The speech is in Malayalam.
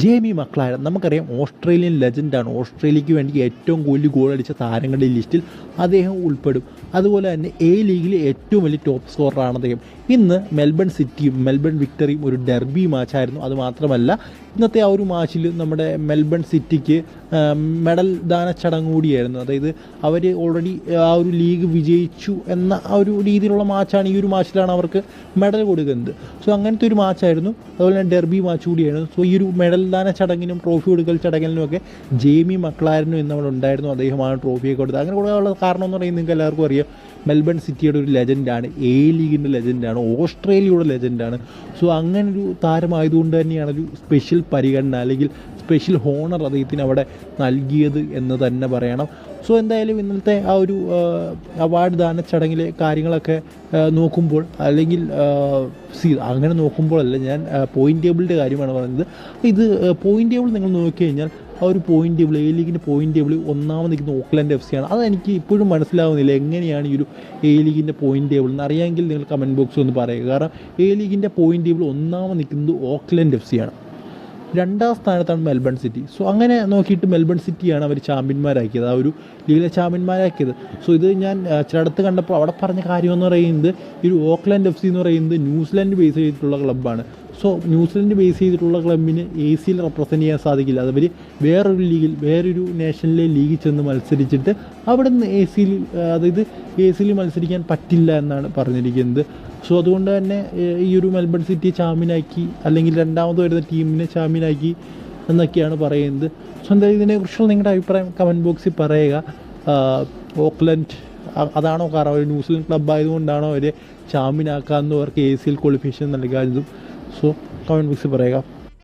ജേമി മക്ലാരൻ നമുക്കറിയാം ഓസ്ട്രേലിയൻ ലെജൻഡാണ്. ഓസ്ട്രേലിയക്ക് വേണ്ടി ഏറ്റവും കൂടുതൽ ഗോൾ അടിച്ച താരങ്ങളുടെ ലിസ്റ്റിൽ അദ്ദേഹം ഉൾപ്പെടും. അതുപോലെ തന്നെ എ ലീഗിലെ ഏറ്റവും വലിയ ടോപ്പ് സ്കോററാണ് അദ്ദേഹം. ഇന്ന് മെൽബൺ സിറ്റിയും മെൽബൺ വിക്ടറിയും ഒരു ഡെർബി മാച്ചായിരുന്നു അതുമാത്രമല്ല ഇന്നത്തെ ആ ഒരു മാച്ചിൽ നമ്മുടെ മെൽബൺ സിറ്റിക്ക് മെഡൽ ദാന ചടങ്ങ് കൂടിയായിരുന്നു. അതായത് അവർ ഓൾറെഡി ആ ഒരു ലീഗ് വിജയിച്ചു എന്ന ആ ഒരു രീതിയിലുള്ള മാച്ചാണ് ഈ ഒരു മാച്ചിലാണ് അവർക്ക് മെഡൽ കൊടുക്കുന്നത്. സോ അങ്ങനത്തെ ഒരു മാച്ചായിരുന്നു അതുപോലെ തന്നെ ഡെർബി മാച്ച് കൂടിയായിരുന്നു. സോ ഈ ഒരു മെഡൽ ദാന ചടങ്ങിനും ട്രോഫി കൊടുക്കൽ ചടങ്ങിനും ഒക്കെ ജേമി മക്ലാരനും ഇന്ന് അവിടെ ഉണ്ടായിരുന്നു. അദ്ദേഹമാണ് ട്രോഫിയൊക്കെ കൊടുത്തത്. അങ്ങനെ കൊടുക്കാനുള്ള കാരണം എന്ന് പറയുന്നത് നിങ്ങൾക്ക് എല്ലാവർക്കും അറിയാം. മെൽബൺ സിറ്റിയുടെ ഒരു ലെജൻഡാണ് എ ലീഗിന്റെ ലെജൻഡാണ് ഓസ്ട്രേലിയയുടെ ലെജൻഡാണ് സോ അങ്ങനെ ഒരു താരമായതുകൊണ്ട് തന്നെയാണ് ഒരു സ്പെഷ്യൽ പരിഗണന അല്ലെങ്കിൽ സ്പെഷ്യൽ ഹോണർ അദ്ദേഹത്തിന് അവിടെ നൽകിയത് എന്ന് തന്നെ പറയണം. സോ എന്തായാലും ഇന്നത്തെ ആ ഒരു അവാർഡ് ദാന ചടങ്ങിലെ കാര്യങ്ങളൊക്കെ നോക്കുമ്പോൾ അല്ലെങ്കിൽ സി അങ്ങനെ നോക്കുമ്പോഴല്ല ഞാൻ പോയിന്റ് ടേബിളിന്റെ കാര്യമാണ് പറയുന്നത് ഇത് പോയിന്റ് ടേബിൾ നിങ്ങൾ നോക്കിക്കഴിഞ്ഞാൽ ആ ഒരു പോയിന്റ് ടേബിൾ എ ലീഗിന്റെ പോയിന്റ് ടേബിൾ ഒന്നാമത് നിൽക്കുന്ന ഓക്ലൻഡ് എഫ് സി ആണ്. അതെനിക്ക് ഇപ്പോഴും മനസ്സിലാവുന്നില്ല എങ്ങനെയാണ് ഈ ഒരു എ ലീഗിന്റെ പോയിന്റ് ടേബിൾ എന്ന്. അറിയാമെങ്കിൽ നിങ്ങൾ കമന്റ് ബോക്സിൽ ഒന്ന് പറയുക. കാരണം എ ലീഗിന്റെ പോയിന്റ് ടേബിൾ ഒന്നാമത് നിൽക്കുന്നത് ഓക്ലൻഡ് എഫ് സി ആണ്. രണ്ടാം സ്ഥാനത്താണ് മെൽബൺ സിറ്റി. സോ അങ്ങനെ നോക്കിയിട്ട് മെൽബൺ സിറ്റിയാണ് അവർ ചാമ്പ്യന്മാരാക്കിയത്. ആ ഒരു ലീഗിലെ ചാമ്പ്യന്മാരാക്കിയത്. സോ ഇത് ഞാൻ ചിലടത്ത് കണ്ടപ്പോൾ അവിടെ പറഞ്ഞ കാര്യം എന്ന് പറയുന്നത് ഈ ഒരു ഓക്ലാൻഡ് എഫ് സി എന്ന് പറയുന്നത് ന്യൂസിലാൻഡ് ബേസ് ചെയ്തിട്ടുള്ള ക്ലബ്ബാണ് സോ ന്യൂസിലൻഡ് ബേസ് ചെയ്തിട്ടുള്ള ക്ലബിന് എ സിയിൽ റെപ്രസെന്റ് ചെയ്യാൻ സാധിക്കില്ല. അതവർ വേറൊരു ലീഗിൽ വേറൊരു നാഷണലിലെ ലീഗിൽ ചെന്ന് മത്സരിച്ചിട്ട് അവിടെ നിന്ന് എ സിയിൽ അതായത് എ സിയിൽ മത്സരിക്കാൻ പറ്റില്ല എന്നാണ് പറഞ്ഞിരിക്കുന്നത്. സോ അതുകൊണ്ട് തന്നെ ഈ ഒരു മെൽബൺ സിറ്റി ചാമ്പ്യനാക്കി അല്ലെങ്കിൽ രണ്ടാമത് വരുന്ന ടീമിനെ ചാമ്പ്യനാക്കി എന്നൊക്കെയാണ് പറയുന്നത്. സോ എന്തായാലും ഇതിനെക്കുറിച്ചുള്ള നിങ്ങളുടെ അഭിപ്രായം കമന്റ് ബോക്സിൽ പറയുക. ഓക്ലൻഡ് അതാണോ കാരണം? ഒരു ന്യൂസിലൻഡ് ക്ലബ്ബായതുകൊണ്ടാണോ അവരെ ചാമ്പ്യനാക്കാമെന്ന് അവർക്ക് എ സിയിൽ ക്വാളിഫിക്കേഷൻ നൽകാത്തതും സോ കമന്റ് ബോക്സിൽ പറയുക